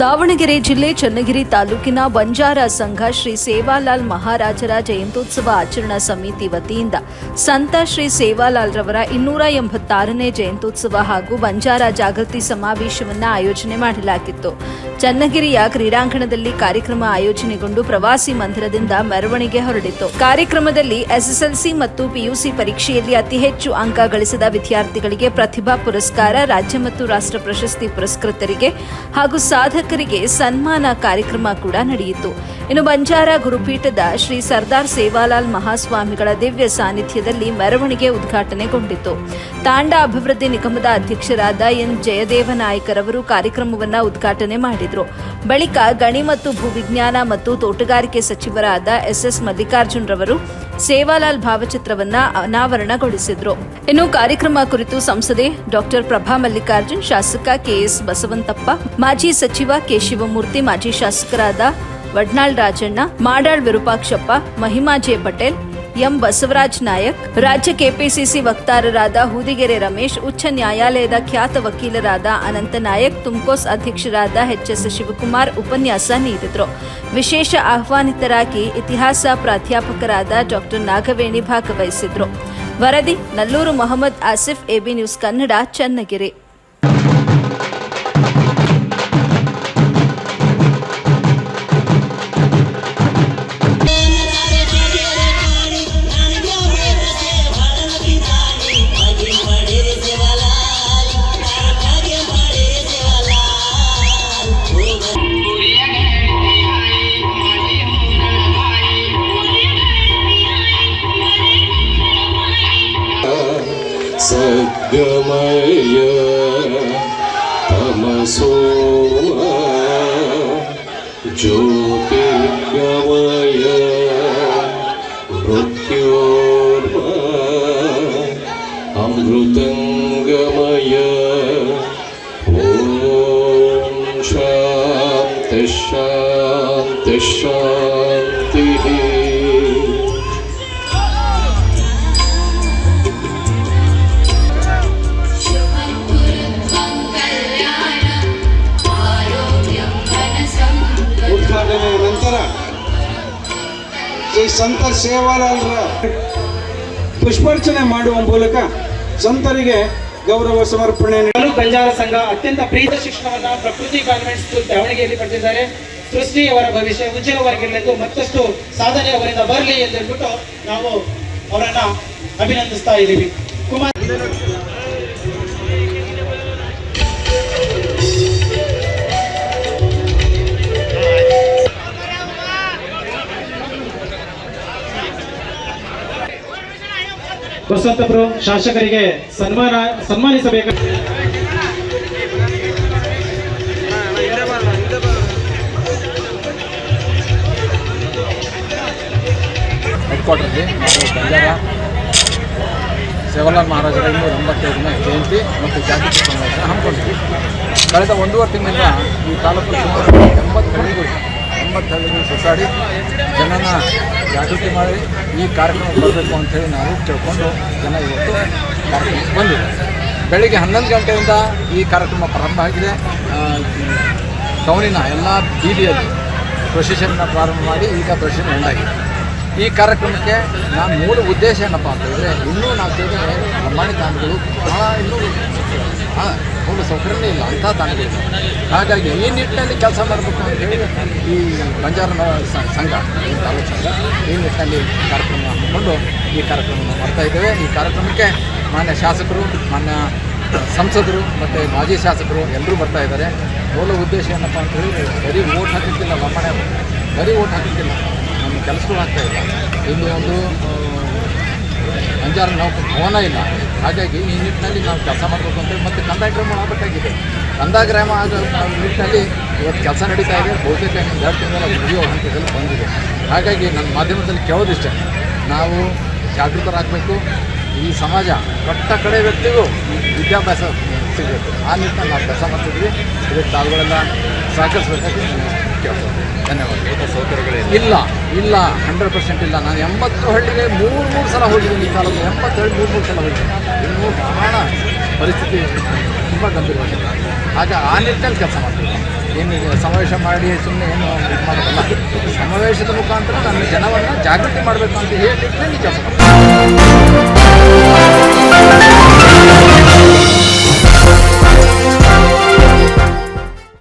ದಾವಣಗೆರೆ ಜಿಲ್ಲೆ ಚನ್ನಗಿರಿ ತಾಲೂಕಿನ ಬಂಜಾರ ಸಂಘ ಶ್ರೀ ಸೇವಾಲಾಲ್ ಮಹಾರಾಜರ ಜಯಂತ್ಯೋತ್ಸವ ಆಚರಣಾ ಸಮಿತಿ ವತಿಯಿಂದ ಸಂತ ಶ್ರೀ ಸೇವಾಲಾಲ್ ರವರ ಇನ್ನೂರ ಎಂಬತ್ತಾರನೇ ಜಯಂತ್ಯೋತ್ಸವ ಹಾಗೂ ಬಂಜಾರ ಜಾಗೃತಿ ಸಮಾವೇಶವನ್ನು ಆಯೋಜನೆ ಮಾಡಲಾಗಿತ್ತು. ಚನ್ನಗಿರಿಯ ಕ್ರೀಡಾಂಗಣದಲ್ಲಿ ಕಾರ್ಯಕ್ರಮ ಆಯೋಜನೆಗೊಂಡು ಪ್ರವಾಸಿ ಮಂದಿರದಿಂದ ಮೆರವಣಿಗೆ ಹೊರಡಿತು. ಕಾರ್ಯಕ್ರಮದಲ್ಲಿ ಎಸ್ಎಸ್ಎಲ್ಸಿ ಮತ್ತು ಪಿಯುಸಿ ಪರೀಕ್ಷೆಯಲ್ಲಿ ಅತಿ ಹೆಚ್ಚು ಅಂಕ ಗಳಿಸಿದ ವಿದ್ಯಾರ್ಥಿಗಳಿಗೆ ಪ್ರತಿಭಾ ಪುರಸ್ಕಾರ, ರಾಜ್ಯ ಮತ್ತು ರಾಷ್ಟ್ರ ಪ್ರಶಸ್ತಿ ಪುರಸ್ಕೃತರಿಗೆ ಹಾಗೂ ಸಾಧಕರಿಗೆ ಸನ್ಮಾನ ಕಾರ್ಯಕ್ರಮ ಕೂಡ ನಡೆಯಿತು. ಇನ್ನು ಬಂಜಾರ ಗುರುಪೀಠದ ಶ್ರೀ ಸರ್ದಾರ್ ಸೇವಾಲಾಲ್ ಮಹಾಸ್ವಾಮಿಗಳ ದಿವ್ಯ ಸಾನ್ನಿಧ್ಯದಲ್ಲಿ ಮೆರವಣಿಗೆ ಉದ್ಘಾಟನೆಗೊಂಡಿತು. ತಾಂಡ ಅಭಿವೃದ್ಧಿ ನಿಗಮದ ಅಧ್ಯಕ್ಷರಾದ ಎನ್ ಜಯದೇವ ನಾಯಕರವರು ಕಾರ್ಯಕ್ರಮವನ್ನು ಉದ್ಘಾಟನೆ ಮಾಡಿದರು. ಬಳಿಕ ಗಣಿ ಮತ್ತು ಭೂವಿಜ್ಞಾನ ಮತ್ತು ತೋಟಗಾರಿಕೆ ಸಚಿವರಾದ ಎಸ್ಎಸ್ ಮಲ್ಲಿಕಾರ್ಜುನ್ ರವರು ಸೇವಾಲಾಲ್ ಭಾವಚಿತ್ರವನ್ನ ಅನಾವರಣಗೊಳಿಸಿದ್ರು. ಇನ್ನು ಕಾರ್ಯಕ್ರಮ ಕುರಿತು ಸಂಸದೆ ಡಾಕ್ಟರ್ ಪ್ರಭಾ ಮಲ್ಲಿಕಾರ್ಜುನ್, ಶಾಸಕ ಕೆಎಸ್ ಬಸವಂತಪ್ಪ, ಮಾಜಿ ಸಚಿವ ಕೆ. ಶಿವಮೂರ್ತಿ, ಮಾಜಿ ಶಾಸಕರಾದ ವಡ್ನಾಳ್ ರಾಜಣ್ಣ, ಮಾಡಾಳ್ ವಿರೂಪಾಕ್ಷಪ್ಪ, ಮಹಿಮಾ ಜೆ. ಪಟೇಲ್ ಎಂ ಬಸವರಾಜ್ ನಾಯಕ್, ರಾಜ್ಯ ಕೆಪಿಸಿಸಿ ವಕ್ತಾರರಾದ ಹುದಿಗೆರೆ ರಮೇಶ್, ಉಚ್ಚ ನ್ಯಾಯಾಲಯದ ಖ್ಯಾತ ವಕೀಲರಾದ ಅನಂತ ನಾಯಕ್, ತುಮ್ಕೋಸ್ ಅಧ್ಯಕ್ಷರಾದ ಎಚ್ಎಸ್ ಶಿವಕುಮಾರ್ ಉಪನ್ಯಾಸ ನೀಡಿದರು. ವಿಶೇಷ ಆಹ್ವಾನಿತರಾಗಿ ಇತಿಹಾಸ ಪ್ರಾಧ್ಯಾಪಕರಾದ ಡಾಕ್ಟರ್ ನಾಗವೇಣಿ ಭಾಗವಹಿಸಿದ್ರು. ವರದಿ, ನಲ್ಲೂರು ಮೊಹಮ್ಮದ್ ಆಸಿಫ್, ಎಬಿ ನ್ಯೂಸ್ ಕನ್ನಡ, ಚನ್ನಗಿರಿ. గమయ తమసోమ జ్యోతిర్గమయ మృత్యోర్మ అమృతంగమయ ఓం శాంతి శాంతి శాంతి ಈ ಸಂತ ಸೇವಾಲಾಲರ ಪುಷ್ಪಾರ್ಚನೆ ಮಾಡುವ ಮೂಲಕ ಸಂತರಿಗೆ ಗೌರವ ಸಮರ್ಪಣೆ ಬಂಜಾರ ಸಂಘ ಅತ್ಯಂತ ಪ್ರೀತ ಶಿಕ್ಷಣವನ್ನ ಪ್ರಕೃತಿ ಕಾನ್ವೆಂಟ್ ಸ್ಕೂಲ್ ದಾವಣಗೆರೆಯಲ್ಲಿ ಪಡೆದಿದ್ದಾರೆ ಸೃಷ್ಟಿ ಅವರ ಭವಿಷ್ಯ ಉಜ್ವಲವಾಗಿರಲೆಂದು ಮತ್ತಷ್ಟು ಸಾಧನೆ ಅವರಿಂದ ಬರಲಿ ಎಂದು ಹೇಳ್ಬಿಟ್ಟು ನಾವು ಅವರನ್ನ ಅಭಿನಂದಿಸ್ತಾ ಇದ್ದೀವಿ. ಕುಮಾರ್ ವಸಂತಪುರ ಶಾಸಕರಿಗೆ ಸನ್ಮಾನ, ಸನ್ಮಾನಿಸಬೇಕು. ಹೆಡ್ ಮಹಾರಾಜರ ಇನ್ನೂರ ಎಂಬತ್ತೈದನೇ ಜಯಂತಿ ಮತ್ತು ಜಾಗೃತಿ ಸಮಾವೇಶ ಹಮ್ಮಿಕೊಂಡಿದ್ವಿ. ಕಳೆದ ಒಂದೂವರೆ ತಿಂಗಳಿಂದ ಈ ತಾಲೂಕು ಸುಮಾರು ಎಂಬತ್ತು ಹಳ್ಳಿಗಳು ಎಂಬತ್ತು ಹಳ್ಳಿಗಳು ಸುತ್ತಾಡಿ ಜನನ ಜಾಗೃತಿ ಮಾಡಿ ಈ ಕಾರ್ಯಕ್ರಮ ಬರಬೇಕು ಅಂತೇಳಿ ನಾವು ಕೇಳ್ಕೊಂಡು ಜನ ಇವತ್ತು ಕಾರ್ಯಕ್ರಮಕ್ಕೆ ಬಂದಿದೆ ಬೆಳಿಗ್ಗೆ ಹನ್ನೊಂದು ಗಂಟೆಯಿಂದ ಈ ಕಾರ್ಯಕ್ರಮ ಪ್ರಾರಂಭ ಆಗಿದೆ. ಟೌನಿನ ಎಲ್ಲ ಬೀದಿಯಲ್ಲಿ ಪ್ರೊಸೆಷನ್ನ ಪ್ರಾರಂಭ ಮಾಡಿ ಈಗ ಪ್ರೊಸೆಷನ್ ಎಂಡಾಗಿದೆ ಈ ಕಾರ್ಯಕ್ರಮಕ್ಕೆ ನಾನು ಮೂಲ ಉದ್ದೇಶ ಏನಪ್ಪ ಅಂತಂದರೆ ಇನ್ನೂ ನಾವು ತಾಂಡಗಳು ಭಾಳ ಇನ್ನೂ ಮೂಲ ಸೌಕರ್ಯನೇ ಇಲ್ಲ ಅಂಥ ತಾಂಡಗಳಿವೆ ಹಾಗಾಗಿ ಈ ನಿಟ್ಟಿನಲ್ಲಿ ಕೆಲಸ ಮಾಡಬೇಕು ಅಂತ ಹೇಳಿ ಈ ಬಂಜಾರ ಸಂಘ ಈ ತಾಲೂಕು ಸಂಘ, ಈ ನಿಟ್ಟಿನಲ್ಲಿ ಕಾರ್ಯಕ್ರಮ ಹಮ್ಮಿಕೊಂಡು ಈ ಕಾರ್ಯಕ್ರಮವನ್ನು ಮಾಡ್ತಾ ಇದ್ದೇವೆ. ಈ ಕಾರ್ಯಕ್ರಮಕ್ಕೆ ಮಾನ್ಯ ಶಾಸಕರು, ಮಾನ್ಯ ಸಂಸದರು ಮತ್ತು ಮಾಜಿ ಶಾಸಕರು ಎಲ್ಲರೂ ಬರ್ತಾ ಇದ್ದಾರೆ. ಮೂಲ ಉದ್ದೇಶ ಏನಪ್ಪ ಅಂತ ಹೇಳಿ ಬರೀ ಓಟ್ ಹಾಕಿದ್ದಿಲ್ಲ ಮನೆ ಬರೀ ಓಟ್ ಹಾಕಿದ್ದಿಲ್ಲ ನಮ್ಮ ಕೆಲಸಗಳು ಆಗ್ತಾ ಇಲ್ಲ ಇಲ್ಲಿ ಒಂದು ಅಂಜಾರು ನಾವು ಭವನ ಇಲ್ಲ. ಹಾಗಾಗಿ ಈ ನಿಟ್ಟಿನಲ್ಲಿ ನಾವು ಕೆಲಸ ಮಾಡಬೇಕು ಅಂತೇಳಿ ಮತ್ತು ಕಂದಾಯ ಗ್ರಾಮ ಆಗಬೇಕಾಗಿದೆ. ಕಂದಾಯ ಗ್ರಾಮ ಆಗೋ ನಿಟ್ಟಿನಲ್ಲಿ ಇವತ್ತು ಕೆಲಸ ನಡೀತಾ ಇದೆ. ಬಹುತೇಕ ಎರಡು ತಿಂಗಳ ಮುಗಿಯೋ ಹಂತದಲ್ಲಿ ಬಂದಿದೆ. ಹಾಗಾಗಿ ನನ್ನ ಮಾಧ್ಯಮದಲ್ಲಿ ಕೇಳೋದಿಷ್ಟೇ. ನಾವು ಜಾಗೃತರಾಗಬೇಕು. ಈ ಸಮಾಜ ಕಟ್ಟ ಕಡೆ ವ್ಯಕ್ತಿಗೂ ವಿದ್ಯಾಭ್ಯಾಸ ಸಿಗಬೇಕು. ಆ ನಿಟ್ಟಿನಲ್ಲಿ ನಾವು ಕೆಲಸ ಮಾಡ್ತಿದ್ವಿ. ಇದಕ್ಕೆ ತಾವುಗಳೆಲ್ಲ ಸಹಕರಿಸಬೇಕಾಗಿ ಧನ್ಯವಾದ ಇಲ್ಲ. ಇಲ್ಲ ಹಂಡ್ರೆಡ್ ಪರ್ಸೆಂಟ್ ಇಲ್ಲ. ನಾನು ಎಂಬತ್ತು ಹಳ್ಳಿಗೆ ಮೂರು ಮೂರು ಸಲ ಹೋಗಿದ್ದೀನಿ ಈ ಕಾಲದಲ್ಲಿ. ಎಂಬತ್ತು ಹಳ್ಳಿ ಮೂರು ಮೂರು ಸಲ ಹೋಗಿದ್ದೀನಿ. ಇನ್ನೂ ಬಹಳ ಪರಿಸ್ಥಿತಿ ತುಂಬ ಗಂಭೀರವಾಗಿದೆ. ಆಗ ಆ ನಿಟ್ಟಿನಲ್ಲಿ ಕೆಲಸ ಮಾಡ್ತೀನಿ. ಏನು ಸಮಾವೇಶ ಮಾಡಿ ಸುಮ್ಮನೆ ಏನು ಇದು ಮಾಡೋದಲ್ಲ. ಸಮಾವೇಶದ ಮುಖಾಂತರ ನನ್ನ ಜನವನ್ನು ಜಾಗೃತಿ ಮಾಡಬೇಕು ಅಂತ ಹೇಳಿ ಕೆಲಸ ನಿಜ